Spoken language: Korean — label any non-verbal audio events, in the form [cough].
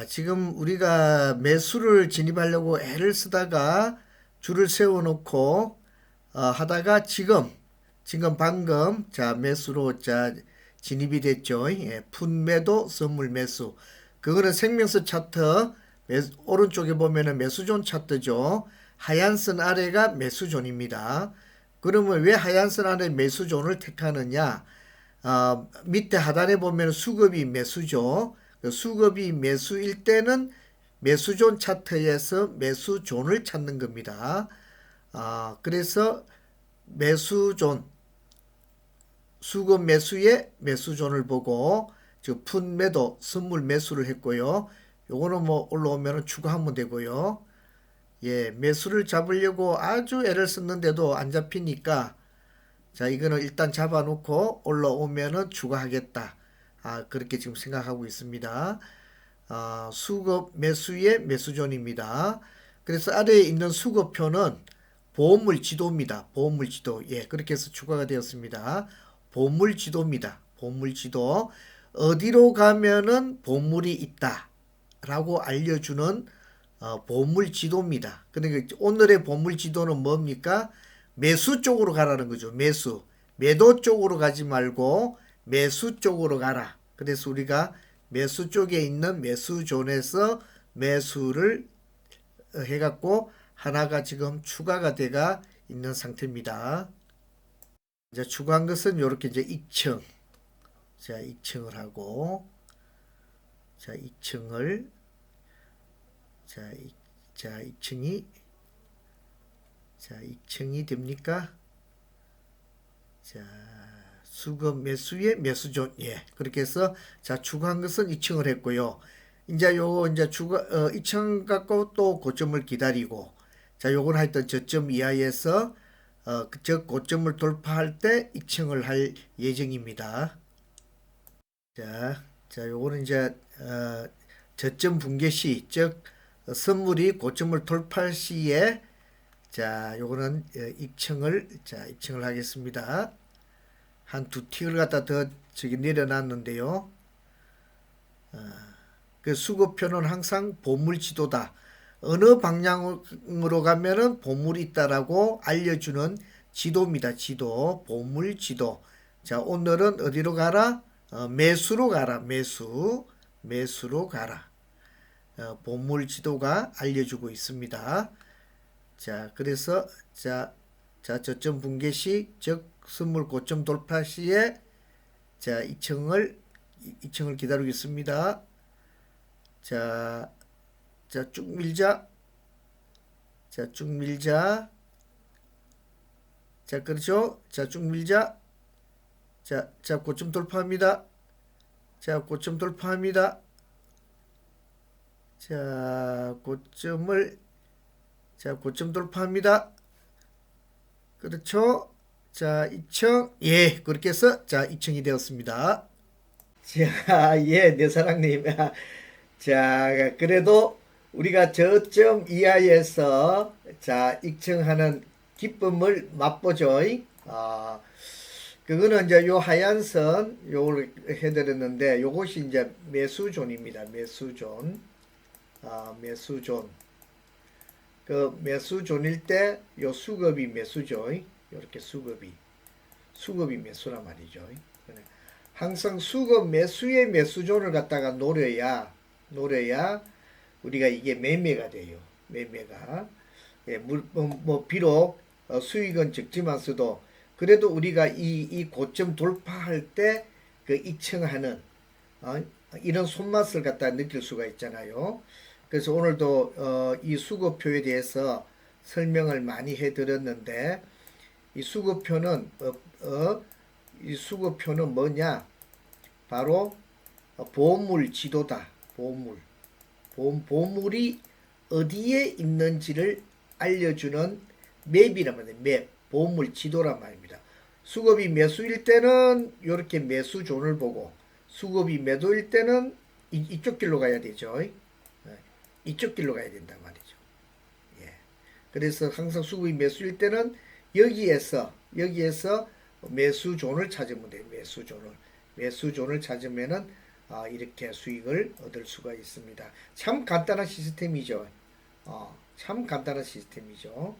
자, 지금 우리가 매수를 진입하려고 애를 쓰다가 줄을 세워놓고 어, 하다가 지금 지금 방금 자 매수로 자 진입이 됐죠. 예, 푼매도 선물 매수. 그거는 생명수 차트 매, 오른쪽에 보면은 매수존 차트죠. 하얀 선 아래가 매수존입니다. 그러면 왜 하얀 선 아래 매수존을 택하느냐? 어, 밑에 하단에 보면 수급이 매수죠. 그 수급이 매수일 때는 매수존 차트에서 매수존을 찾는 겁니다. 아, 그래서 매수존, 수급 매수의 매수존을 보고 푼 매도, 선물 매수를 했고요. 요거는 뭐 올라오면 추가하면 되고요. 예, 매수를 잡으려고 아주 애를 썼는데도 안 잡히니까 자, 이거는 일단 잡아놓고 올라오면은 추가하겠다. 아, 그렇게 지금 생각하고 있습니다. 아, 수급 매수의 매수존입니다. 그래서 아래에 있는 수급표는 보험물 지도입니다. 보험물 지도. 예, 그렇게 해서 추가가 되었습니다. 보험물 지도입니다. 보험물 지도. 어디로 가면은 보물이 있다. 라고 알려주는 어, 보물 지도입니다. 그러니까 오늘의 보물 지도는 뭡니까? 매수 쪽으로 가라는 거죠. 매수. 매도 쪽으로 가지 말고 매수 쪽으로 가라. 그래서 우리가 매수 쪽에 있는 매수존에서 매수를 해갖고 하나가 지금 추가가 돼가 있는 상태입니다. 이제 추가한 것은 이렇게 이제 2층. 자, 2층을 하고 자, 2층을 자, 이, 자, 2층이 자, 2층이 됩니까? 자, 수급 매수의 매수존. 예. 그렇게 해서 자, 추가한 것은 2층을 했고요. 이제 요거 이제 추가 어 2층 갖고 또 고점을 기다리고 자, 요건 하여튼 저점 이하에서 어, 저 고점을 돌파할 때 2층을 할 예정입니다. 자, 자, 요거는 이제 어, 저점 붕괴 시, 즉 어, 선물이 고점을 돌파할 시에 자, 요거는 어, 2층을 자, 2층을 하겠습니다. 한 두 틱을 갖다 더 저기 내려놨는데요. 어, 그 수급표는 항상 보물 지도다. 어느 방향으로 가면은 보물이 있다라고 알려주는 지도입니다. 지도, 보물 지도. 자, 오늘은 어디로 가라? 어, 매수로 가라. 매수, 매수로 가라. 어, 보물 지도가 알려주고 있습니다. 자, 그래서 자, 자 저점 붕괴 시, 즉 선물 고점 돌파 시에 자 2층을 2층을 기다리고 있습니다. 자, 자 쭉 밀자. 자, 쭉 밀자. 자, 그렇죠? 자, 쭉 밀자. 자, 자 고점 돌파합니다. 자, 고점 돌파합니다. 자, 고점을 자, 고점 돌파합니다. 그렇죠? 자, 2층. 예, 그렇게 해서 자, 2층이 되었습니다. 자, [laughs] 예, 내 사랑님. [laughs] 자, 그래도 우리가 저점 이하에서 자, 2층 하는 기쁨을 맛보죠. 아, 그거는 이제 요 하얀 선 요걸 해드렸는데 요것이 이제 매수존입니다. 매수존. 아, 매수존. 그 매수존일 때 요 수급이 매수죠. 이렇게 수급이 수급이 매수란 말이죠. 항상 수급 매수의 매수존을 갖다가 노려야 노려야 우리가 이게 매매가 돼요. 매매가 예, 물, 뭐, 뭐 비록 어, 수익은 적지만서도 그래도 우리가 이, 이 고점 돌파할 때 그 이층하는 어, 이런 손맛을 갖다 느낄 수가 있잖아요. 그래서 오늘도 어, 이 수급표에 대해서 설명을 많이 해드렸는데 이 수급표는 어, 어, 이 수급표는 뭐냐? 바로 어, 보물 지도다. 보물. 보, 보물이 어디에 있는지를 알려주는 맵이란 말이에요. 맵. 보물 지도란 말입니다. 수급이 매수일 때는 이렇게 매수존을 보고 수급이 매도일 때는 이, 이쪽 길로 가야 되죠. 이쪽 길로 가야 된단 말이죠. 예. 그래서 항상 수급이 매수일 때는 여기에서 여기에서 매수존을 찾으면 돼요. 매수존을 매수존을 찾으면은 아, 이렇게 수익을 얻을 수가 있습니다. 참 간단한 시스템이죠. 어, 참 간단한 시스템이죠.